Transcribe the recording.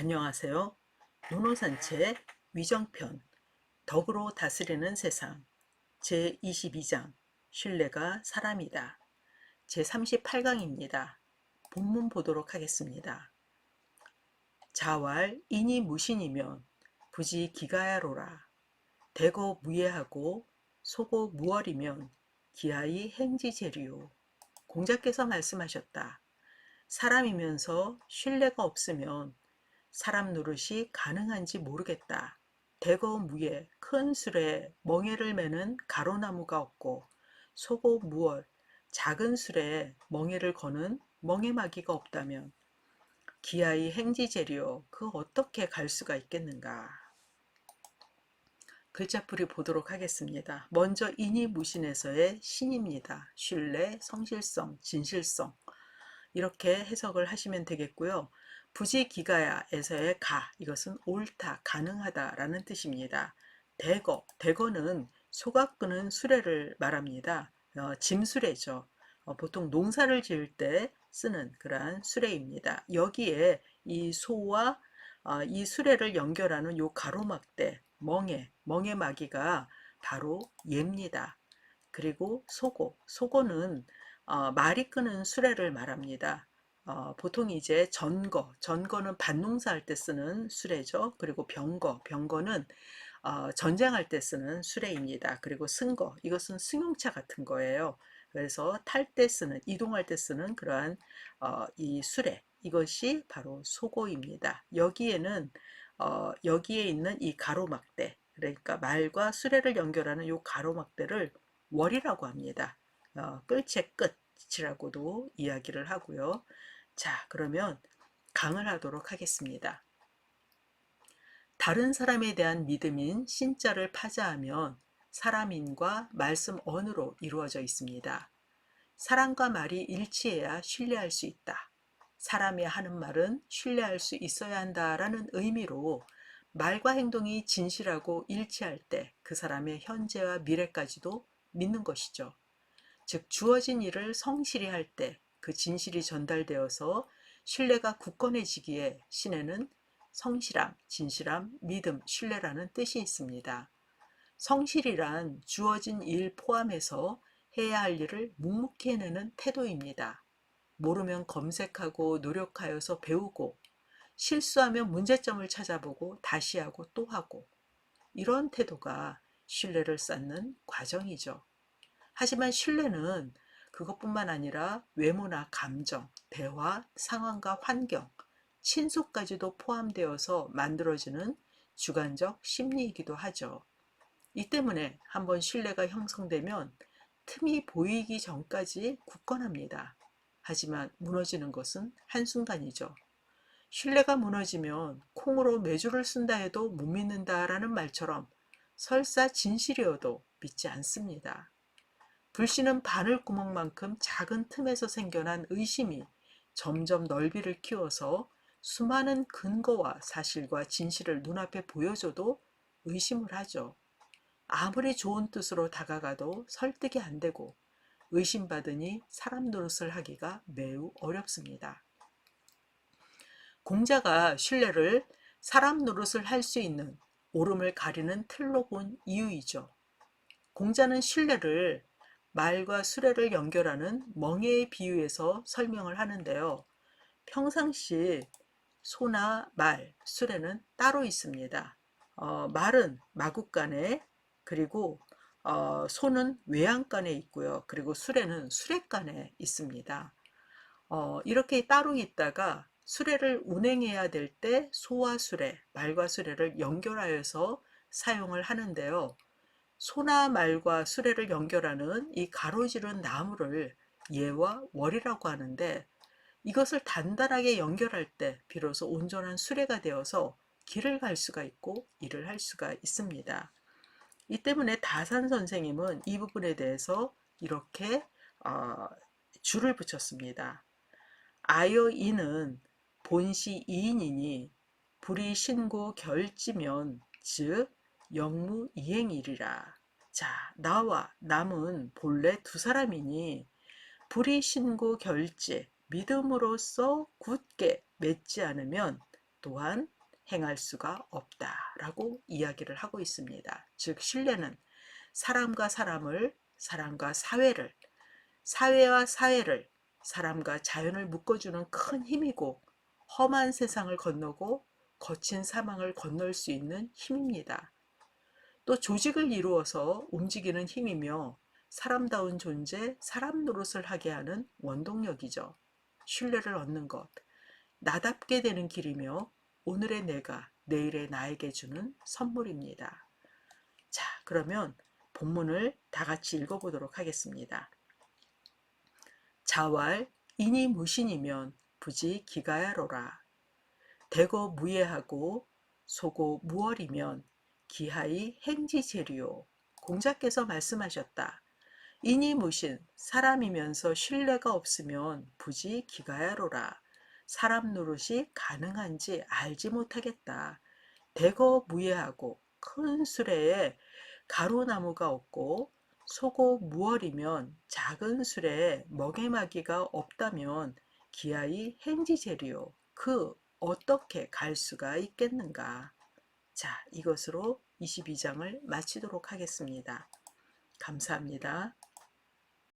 안녕하세요. 노노산책 위정편 덕으로 다스리는 세상 제22장 신뢰가 사람이다. 제38강입니다. 본문 보도록 하겠습니다. 자왈 인이 무신이면 부지 기가야로라. 대거 무예하고 소고 무월이면 기하이 행지재리요. 공자께서 말씀하셨다. 사람이면서 신뢰가 없으면 사람 노릇이 가능한지 모르겠다. 대거 무예, 큰 술에 멍에를 매는 가로나무가 없고 소고 무월, 작은 술에 멍에를 거는 멍에마기가 없다면 기아의 행지재료 그 어떻게 갈 수가 있겠는가. 글자풀이 보도록 하겠습니다. 먼저 인이 무신에서의 신입니다. 신뢰, 성실성, 진실성 이렇게 해석을 하시면 되겠고요. 부지기가야에서의 가 이것은 옳다, 가능하다라는 뜻입니다. 대거, 대거는 끄는 수레를 말합니다. 어, 짐수레죠. 어, 보통 농사를 지을 때 쓰는 그러한 수레입니다. 여기에 이 소와 어, 이 수레를 연결하는 요 가로막대, 멍에, 멍에마기가 바로 얘입니다. 그리고 소고, 소고는 어, 말이 끄는 수레를 말합니다. 어, 보통 이제 전거, 전거는 밭농사 할 때 쓰는 수레죠. 그리고 병거, 병거는 어, 전쟁할 때 쓰는 수레입니다. 그리고 승거, 이것은 승용차 같은 거예요. 그래서 탈 때 쓰는, 이동할 때 쓰는 그러한 어, 이 수레, 이것이 바로 소고입니다. 여기에는 어, 여기에 있는 이 가로막대, 그러니까 말과 수레를 연결하는 이 가로막대를 월이라고 합니다. 어, 끌채 끝이라고도 이야기를 하고요. 자, 그러면 강을 하도록 하겠습니다. 다른 사람에 대한 믿음인 신자를 파자하면 사람인과 말씀 언으로 이루어져 있습니다. 사람과 말이 일치해야 신뢰할 수 있다. 사람이 하는 말은 신뢰할 수 있어야 한다라는 의미로 말과 행동이 진실하고 일치할 때 그 사람의 현재와 미래까지도 믿는 것이죠. 즉 주어진 일을 성실히 할 때 그 진실이 전달되어서 신뢰가 굳건해지기에 신에는 성실함, 진실함, 믿음, 신뢰라는 뜻이 있습니다. 성실이란 주어진 일 포함해서 해야 할 일을 묵묵히 해내는 태도입니다. 모르면 검색하고 노력하여서 배우고 실수하면 문제점을 찾아보고 다시 하고 또 하고 이런 태도가 신뢰를 쌓는 과정이죠. 하지만 신뢰는 그것뿐만 아니라 외모나 감정, 대화, 상황과 환경, 친소까지도 포함되어서 만들어지는 주관적 심리이기도 하죠. 이 때문에 한번 신뢰가 형성되면 틈이 보이기 전까지 굳건합니다. 하지만 무너지는 것은 한순간이죠. 신뢰가 무너지면 콩으로 매주를 쓴다 해도 못 믿는다라는 말처럼 설사 진실이어도 믿지 않습니다. 불씨는 바늘구멍만큼 작은 틈에서 생겨난 의심이 점점 넓이를 키워서 수많은 근거와 사실과 진실을 눈앞에 보여줘도 의심을 하죠. 아무리 좋은 뜻으로 다가가도 설득이 안 되고 의심받으니 사람 노릇을 하기가 매우 어렵습니다. 공자가 신뢰를 사람 노릇을 할 수 있는 오름을 가리는 틀로 본 이유이죠. 공자는 신뢰를 말과 수레를 연결하는 멍에의 비유에서 설명을 하는데요. 평상시 소나 말, 수레는 따로 있습니다. 어, 말은 마국간에 그리고 어, 소는 외양간에 있고요. 그리고 수레는 수레간에 있습니다. 어, 이렇게 따로 있다가 수레를 운행해야 될 때 소와 수레, 말과 수레를 연결하여서 사용을 하는데요. 소나 말과 수레를 연결하는 이 가로지른 나무를 예와 월이라고 하는데 이것을 단단하게 연결할 때 비로소 온전한 수레가 되어서 길을 갈 수가 있고 일을 할 수가 있습니다. 이 때문에 다산 선생님은 이 부분에 대해서 이렇게 어, 줄을 붙였습니다. 아여 이는 본시 이인이니 불이 신고 결지면 즉 영무 이행이리라. 자, 나와 남은 본래 두 사람이니 불이 신고 결제, 믿음으로써 굳게 맺지 않으면 또한 행할 수가 없다라고 이야기를 하고 있습니다. 즉 신뢰는 사람과 사람을 사람과 사회를 사회와 사회를 사람과 자연을 묶어주는 큰 힘이고 험한 세상을 건너고 거친 사망을 건널 수 있는 힘입니다. 또 조직을 이루어서 움직이는 힘이며 사람다운 존재, 사람 노릇을 하게 하는 원동력이죠. 신뢰를 얻는 것, 나답게 되는 길이며 오늘의 내가 내일의 나에게 주는 선물입니다. 자, 그러면 본문을 다 같이 읽어보도록 하겠습니다. 자왈 인이 무신이면 부지 기가야로라. 대거 무예하고 소고 무월이면 기하이 행지재료. 공자께서 말씀하셨다. 인이 무신, 사람이면서 신뢰가 없으면 부지 기가야로라. 사람 노릇이 가능한지 알지 못하겠다. 대거 무예하고 큰 수레에 가로나무가 없고 소고 무월이면 작은 수레에 먹이마기가 없다면 기아이 행지재료 그 어떻게 갈 수가 있겠는가. 자, 이것으로 22장을 마치도록 하겠습니다. 감사합니다.